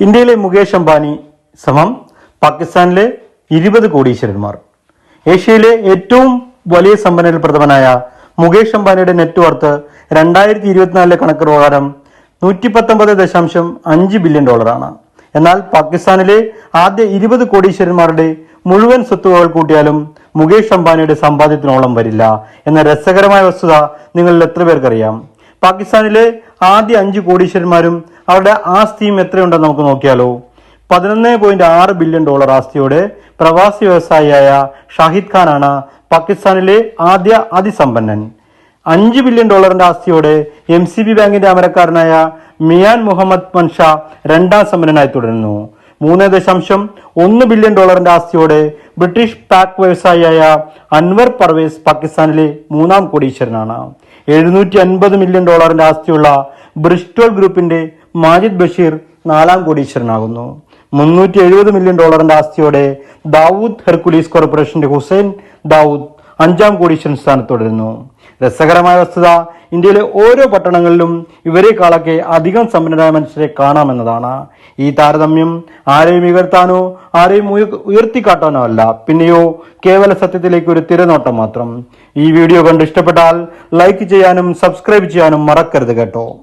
ഇന്ത്യയിലെ മുകേഷ് അംബാനി സമം പാകിസ്ഥാനിലെ ഇരുപത് കോടീശ്വരന്മാർ. ഏഷ്യയിലെ ഏറ്റവും വലിയ സമ്പന്നരിൽ പ്രഥമനായ മുകേഷ് അംബാനിയുടെ നെറ്റ് വർത്ത് രണ്ടായിരത്തി ഇരുപത്തിനാലിലെ കണക്ക് പ്രകാരം നൂറ്റി പത്തൊമ്പത് ദശാംശം അഞ്ച് ബില്യൺ ഡോളറാണ്. എന്നാൽ പാകിസ്ഥാനിലെ ആദ്യ ഇരുപത് കോടീശ്വരന്മാരുടെ മുഴുവൻ സ്വത്തുവകൾ കൂട്ടിയാലും മുകേഷ് അംബാനിയുടെ സമ്പാദ്യത്തിനോളം വരില്ല എന്ന രസകരമായ വസ്തുത നിങ്ങളിൽ എത്ര പേർക്കറിയാം? പാകിസ്ഥാനിലെ ആദ്യ അഞ്ച് കോടീശ്വരന്മാരും അവരുടെ ആസ്തിയും എത്രയുണ്ടെന്ന് നമുക്ക് നോക്കിയാലോ? പതിനൊന്ന് പോയിന്റ് ആറ് ബില്യൺ ഡോളർ ആസ്തിയോടെ പ്രവാസി വ്യവസായിയായ ഷാഹിദ് ഖാനാണ് പാകിസ്ഥാനിലെ ആദ്യ അതിസമ്പന്നൻ. അഞ്ച് ബില്യൺ ഡോളറിന്റെ ആസ്തിയോടെ എം സി ബി ബാങ്കിന്റെ അമരക്കാരനായ മിയാൻ മുഹമ്മദ് മൻഷ രണ്ടാം സമ്പന്നനായി തുടരുന്നു. മൂന്ന് ദശാംശം ഒന്ന് ബില്യൺ ഡോളറിന്റെ ആസ്തിയോടെ ബ്രിട്ടീഷ് പാക് വ്യവസായിയായ അൻവർ പർവേസ് പാകിസ്ഥാനിലെ മൂന്നാം കോടീശ്വരനാണ്. എഴുന്നൂറ്റി അൻപത് മില്യൺ ഡോളറിന്റെ ആസ്തിയുള്ള ബ്രിസ്റ്റോൾ ഗ്രൂപ്പിന്റെ മാജിദ് ബഷീർ നാലാം കോടീശ്വരനാകുന്നു. മുന്നൂറ്റി എഴുപത് മില്യൺ ഡോളറിന്റെ ആസ്തിയോടെ ദാവൂദ് ഹെർക്കുലീസ് കോർപ്പറേഷന്റെ ഹുസൈൻ ദാവൂദ് അഞ്ചാം കോടീശ്വരൻ സ്ഥാനത്ത് തുടരുന്നു രസകരമായ വസ്തുത ഇന്ത്യയിലെ ഓരോ പട്ടണങ്ങളിലും ഇവരെക്കാളൊക്കെ അധികം സമ്പന്നരായ മനുഷ്യരെ കാണാമെന്നതാണ്. ഈ താരതമ്യം ആരെയും ഉയർത്താനോ ആരെയും ഉയ- ഉയർത്തിക്കാട്ടാനോ അല്ല പിന്നെയോ കേവല സത്യത്തിലേക്ക് ഒരു തിരനോട്ടം മാത്രം. ഈ വീഡിയോ കണ്ട് ഇഷ്ടപ്പെട്ടാൽ ലൈക്ക് ചെയ്യാനും സബ്സ്ക്രൈബ് ചെയ്യാനും മറക്കരുത് കേട്ടോ.